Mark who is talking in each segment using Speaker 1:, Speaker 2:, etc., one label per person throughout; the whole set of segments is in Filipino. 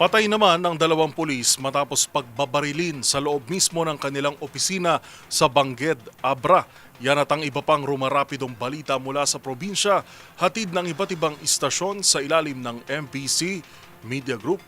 Speaker 1: Patay naman ang dalawang pulis matapos pagbabarilin sa loob mismo ng kanilang opisina sa Bangged, Abra. Yan at ang iba pang rumarapidong balita mula sa probinsya, hatid ng iba't ibang istasyon sa ilalim ng MPC Media Group.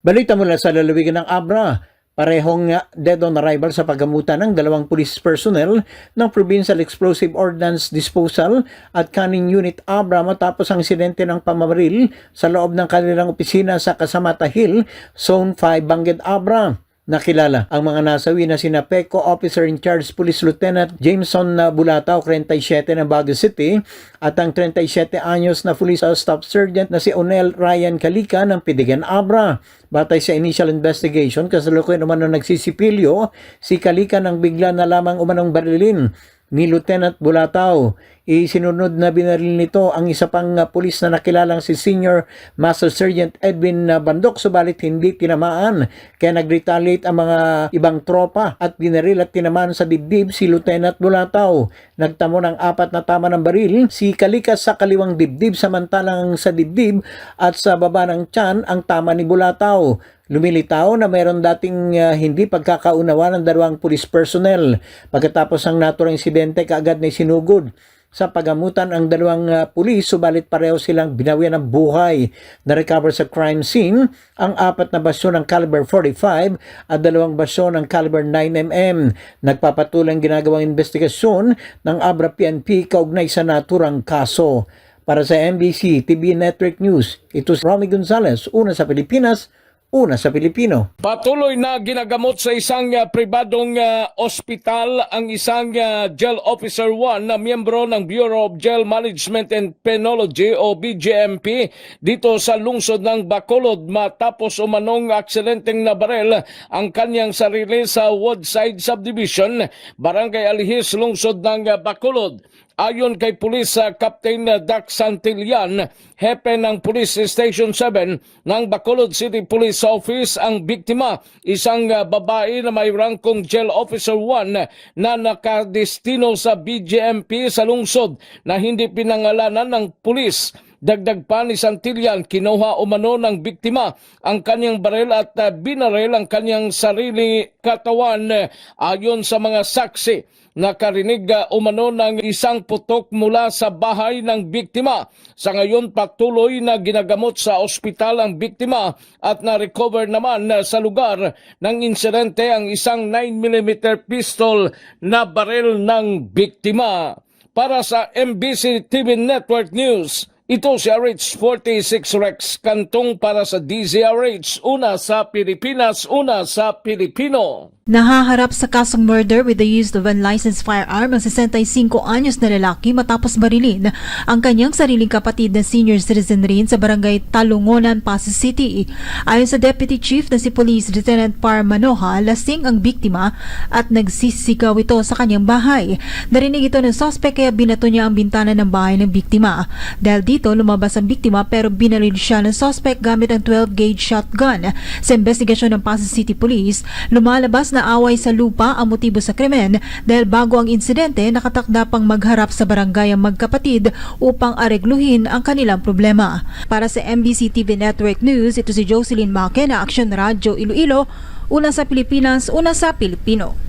Speaker 2: Balita mula sa lalawigan ng Abra, parehong dead on arrival sa paggamutan ng dalawang police personnel ng Provincial Explosive Ordnance Disposal at Canning Unit Abra matapos ang insidente ng pamamaril sa loob ng kanilang opisina sa Kasamata Hill, Zone 5, Bangged Abra. Nakilala ang mga nasawi na sina PECO Officer in Charge Police Lieutenant Jameson na Bulatao, 37 ng Baguio City at ang 37 anyos na Police Staff Sergeant na si Onel Ryan Kalika ng Pidigan Abra. Batay sa initial investigation, kasalukuyan ng nagsisipilyo, si Kalika nang bigla na lamang umanong barilin ni Lieutenant Bulatao. Isinunod na binaril nito ang isa pang uh, pulis na nakilalang si Senior Master Sergeant Edwin uh, Bandok subalit hindi tinamaan kaya nag-retaliate ang mga ibang tropa at binaril at tinamaan sa dibdib si Lieutenant Bulatao. Nagtamo ng apat na tama ng baril si Kalikas sa kaliwang dibdib samantalang sa dibdib at sa baba ng tiyan ang tama ni Bulatao. Lumilitaw na mayroon dating uh, hindi pagkakaunawa ng dalawang police personnel. Pagkatapos ng naturang insidente, kaagad na sinugod sa pagamutan ang dalawang uh, pulis subalit pareho silang binawian ng buhay. Na-recover sa crime scene ang apat na basyo ng caliber 45 at dalawang basyo ng caliber 9mm. Nagpapatuloy ang ginagawang investigasyon ng Abra PNP kaugnay sa naturang kaso. Para sa MBC TV Network News, ito si Romy Gonzalez, una sa Pilipinas, una sa Pilipino.
Speaker 3: Patuloy na ginagamot sa isang uh, pribadong uh, ospital ang isang uh, jail officer 1 na miyembro ng Bureau of Jail Management and Penology o BJMP dito sa lungsod ng Bacolod matapos umanong aksidenteng nabarel ang kanyang sarili sa Woodside Subdivision, Barangay Alihis, lungsod ng uh, Bacolod. Ayon kay Pulis Captain Dax Santillan, hepe ng Police Station 7 ng Bacolod City Police Office ang biktima, isang uh, babae na may rangkong jail officer 1 na nakadestino sa BJMP sa lungsod na hindi pinangalanan ng pulis. Dagdag pa ni Santillan, kinuha umano ng biktima ang kanyang baril at uh, binaril ang kanyang sarili katawan ayon sa mga saksi. Nakarinig uh, umano ng isang putok mula sa bahay ng biktima. Sa ngayon patuloy na ginagamot sa ospital ang biktima at na-recover naman uh, sa lugar ng insidente ang isang 9mm pistol na baril ng biktima. Para sa MBC TV Network News, ito si RH46 Rex Kantong para sa DZRH, una sa Pilipinas, una sa Pilipino.
Speaker 4: Nahaharap sa kasong murder with the use of unlicensed firearm ang 65 anyos na lalaki matapos barilin ang kanyang sariling kapatid na senior citizen rin sa barangay Talungonan, Pasig City. Ayon sa Deputy Chief na si Police Lieutenant Par Manoha, lasing ang biktima at nagsisigaw ito sa kanyang bahay. Narinig ito ng suspect kaya binato niya ang bintana ng bahay ng biktima. Dahil dito lumabas ang biktima pero binaril siya ng suspect gamit ang 12-gauge shotgun. Sa investigasyon ng Pasig City Police, lumalabas na away sa lupa ang motibo sa krimen dahil bago ang insidente nakatakda pang magharap sa barangay ang magkapatid upang aregluhin ang kanilang problema. Para sa MBC TV Network News, ito si Jocelyn Make na Action Radio Iloilo, una sa Pilipinas, una sa Pilipino.